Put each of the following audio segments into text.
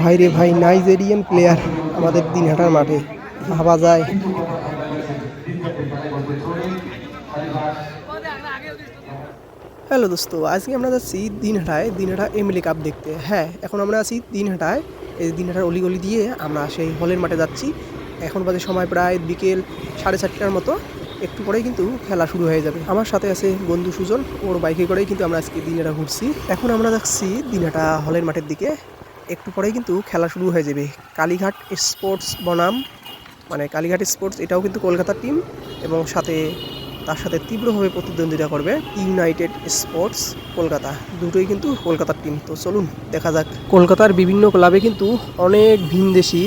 ভাই রে ভাই, নাইজেরিয়ান প্লেয়ার আমাদের দিনহাটার মাঠে। ভাবা যায়। হ্যালো দোস্ত, আজকে আমরা যাচ্ছি দিনহাটায়, দিনহাটা এমএলএ কাপ দেখতে। হ্যাঁ এখন আমরা আছি দিনহাটায়। এই দিনহাটার অলিগলি দিয়ে আমরা সেই হলের মাঠে যাচ্ছি। এখন বাজে সময় প্রায় বিকেল সাড়ে চারটার মতো। একটু পরেই কিন্তু খেলা শুরু হয়ে যাবে। আমার সাথে আছে বন্ধু সুজন, ওর বাইকে করেই কিন্তু আমরা আজকে দিনহাটা ঘুরছি। এখন আমরা যাচ্ছি দিনহাটা হলের মাঠের দিকে। একটু পরেই কিন্তু খেলা শুরু হয়ে যাবে। কালীঘাট স্পোর্টস বনাম মানে কালীঘাট স্পোর্টস, এটাও কিন্তু কলকাতার টিম এবং সাথে তার সাথে তীব্রভাবে প্রতিদ্বন্দ্বিতা করবে ইউনাইটেড স্পোর্টস কলকাতা। দুটোই কিন্তু কলকাতার টিম তো চলুন, দেখা যাক। কলকাতার বিভিন্ন ক্লাবে কিন্তু অনেক ভিনদেশি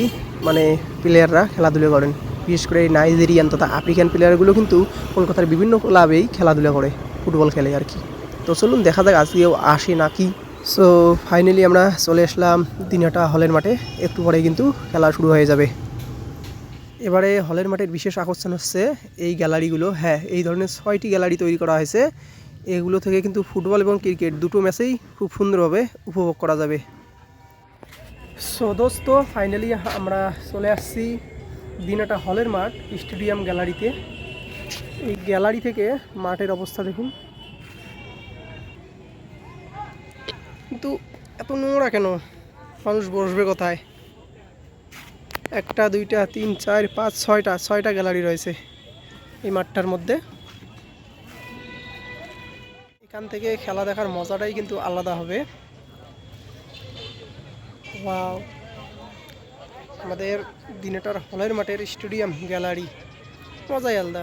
মানে প্লেয়াররা খেলাধুলা করেন। বিশেষ করে নাইজেরিয়ান তথা আফ্রিকান প্লেয়ারগুলো কিন্তু কলকাতার বিভিন্ন ক্লাবেই খেলাধুলা করে, ফুটবল খেলে আর কি। তো চলুন, দেখা যাক আজকেও আসে নাকি সো ফাইনালি আমরা চলে আসলাম দিনাটা হলের মাঠে। একটু পরে কিন্তু খেলা শুরু হয়ে যাবে। এবারে হলের মাঠের বিশেষ আকর্ষণ হচ্ছে এই গ্যালারিগুলো। হ্যাঁ এই ধরনের ছয়টি গ্যালারি তৈরি করা হয়েছে। এগুলো থেকে কিন্তু ফুটবল এবং ক্রিকেট দুটো ম্যাচেই খুব সুন্দরভাবে উপভোগ করা যাবে। সো দোস্ত ফাইনালি আমরা চলে আসছি দিনাটা হলের মাঠ স্টেডিয়াম গ্যালারিতে। এই গ্যালারি থেকে মাঠের অবস্থা দেখুন। কিন্তু এত নোংরা কেন? মানুষ বসবে কোথায়? একটা, দুইটা, তিন, চার, পাঁচ, ছয়টা ছয়টা গ্যালারি রয়েছে এই মাঠটার মধ্যে। এখান থেকে খেলা দেখার মজাটাই কিন্তু আলাদা হবে। আমাদের দিনেটার হলের মাঠের স্টেডিয়াম, গ্যালারি। মজাই আলাদা।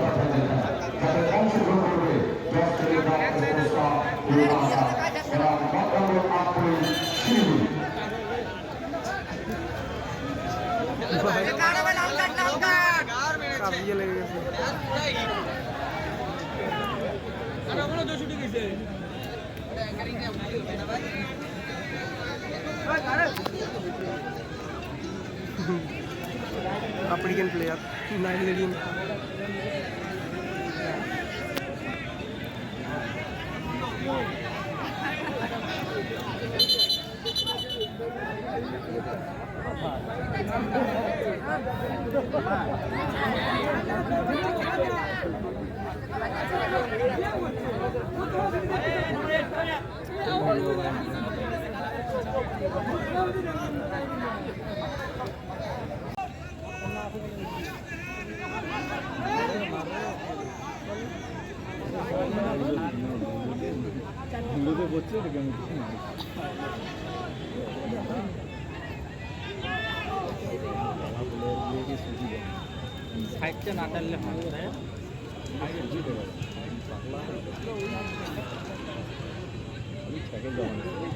African player, Nigerian. Thank you. African player Nigerian সাইডটা না টানলে হয় Thank.